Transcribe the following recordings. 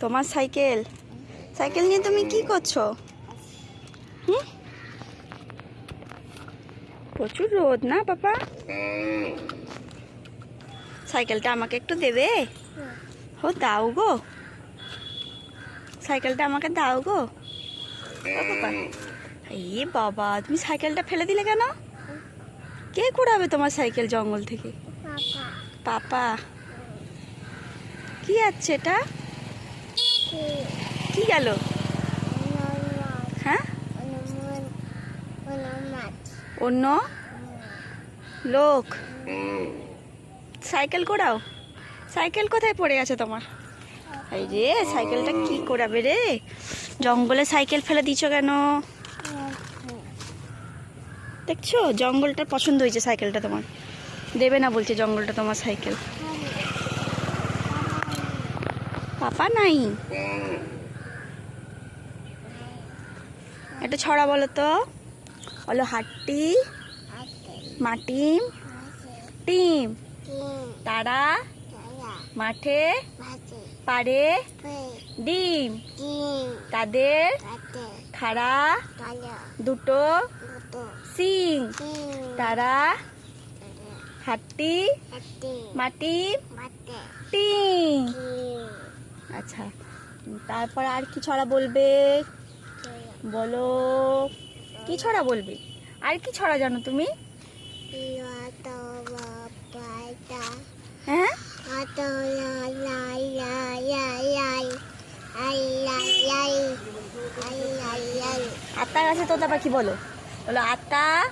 তোমার cycle? Cycle নিয়ে তুমি কি করছ? হুম? প্রচুর রোদ না বাবা সাইকেলটা আমাকে একটু দেবে? ও দাও গো। সাইকেলটা আমাকে দাও গো। বাবা এই বাবা তুমি সাইকেলটা ফেলে দিলে কেন? কে কুড়াবে তোমার সাইকেল জঙ্গল থেকে? পাপা। কি আছে এটা? কি গেল? হ্যাঁ? অন্য লোক। সাইকেল কোড়াও? সাইকেল কোথায় পড়ে আছে তোমার? এই রে সাইকেলটা কি করাবে রে? জঙ্গলে সাইকেল ফেলে দিছো কেন? দেখছ? জঙ্গলটা পছন্দ হয়েছে সাইকেলটা তোমার। দেবে না বলছে জঙ্গলটা তোমার সাইকেল। পাপা নাই? একটা ছড়া বলো তো। বলো হাট্টি মাটিম টিম। তারা মাঠে পারে ডিম। তাদের খাড়া দুটো সিং। তারা হাট্টি মাটি টিম। আচ্ছা। তারপর আর কি ছড়া বলবে? বলো। কি ছড়া বলবে? আর কি ছড়া জানো তুমি? হ্যাঁ? আত্মা গাছে তোতা পাখি বলো। বলো আত্মা?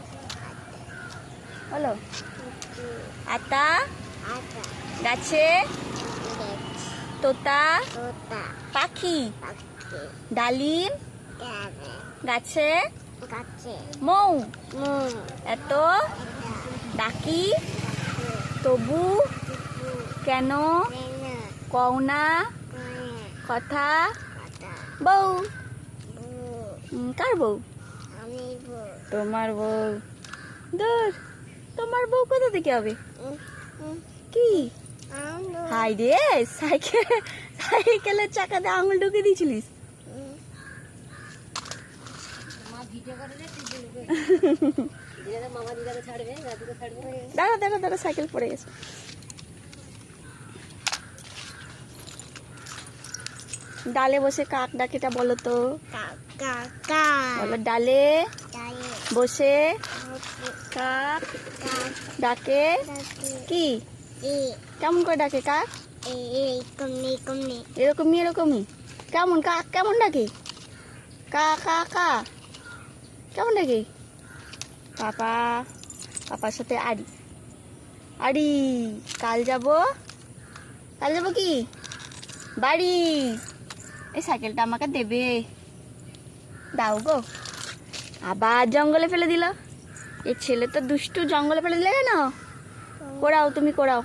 বলো। আত্মা। গাছে? তোতা পাখি ডালিম গাছে মৌ এত ডাকি তবু কেন কওনা কথা বউ কার বউ? তোমার বউ। দূর তোমার বউ কোথা থেকে হবে? কি? হাই রে সাইকেল সাইকেলের চাকাতে আঙুল ঢুকে দিয়েছিলিস? দাঁড়া দাঁড়া দাঁড়া সাইকেল পড়ে গেছে। ডালে বসে কাক ডাকেটা বলো তো। বলো ডালে বসে কাক ডাকে। কি? কেমন করে ডাকে কাক এরকমই এরকমই। কেমন কাক কেমন ডাকে? কা কা কা। কেমন ডাকে? পাপা পাপার সাথে আড়ি। আড়ি কাল যাব। কাল যাব কি? বাড়ি। এই সাইকেলটা আমাকে দেবে। দাও গো। আবার জঙ্গলে ফেলে দিল। এই ছেলে তো দুষ্টু জঙ্গলে ফেলে দিলে কেন? করাও তুমি করাও।